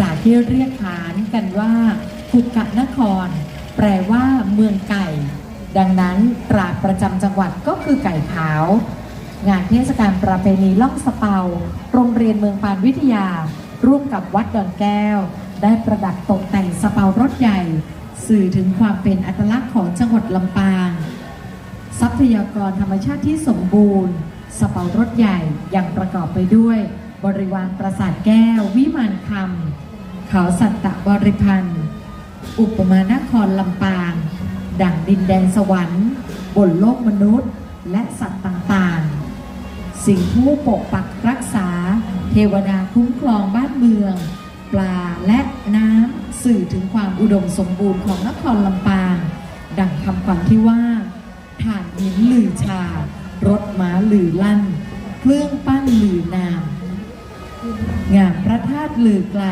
จากที่เรียกขานกันว่ากุกะนคร แปลว่าเมืองไก่ ดังนั้นตราดประจำจังหวัดก็คือไก่ขาว งานเทศกาลประเพณีล่องสเปา โรงเรียนเมืองปานวิทยา ร่วมกับวัดดอนแก้ว ได้ประดับตกแต่งสเปารถใหญ่ สื่อถึงความเป็นอัตลักษณ์ของจังหวัดลำปาง ทรัพยากรธรรมชาติที่สมบูรณ์ สเปารถใหญ่ยังประกอบไปด้วย บริวารปราสาทแก้ว วิมานคำเขาสัตตบริพันธ์ อุปมานครลำปาง ดั่งดินแดนสวรรค์ บนโลกมนุษย์ และสัตว์ต่างๆ สิ่งผู้ปกปักรักษา เทวดาคุ้มครองบ้านเมือง ปลาและน้ำสื่อถึงความอุดมสมบูรณ์ของนครลำปาง ดั่งคำขวัญที่ว่าฐานหินลือชารถม้าลือลั่น เครื่อง งามพระธาตุลือไกล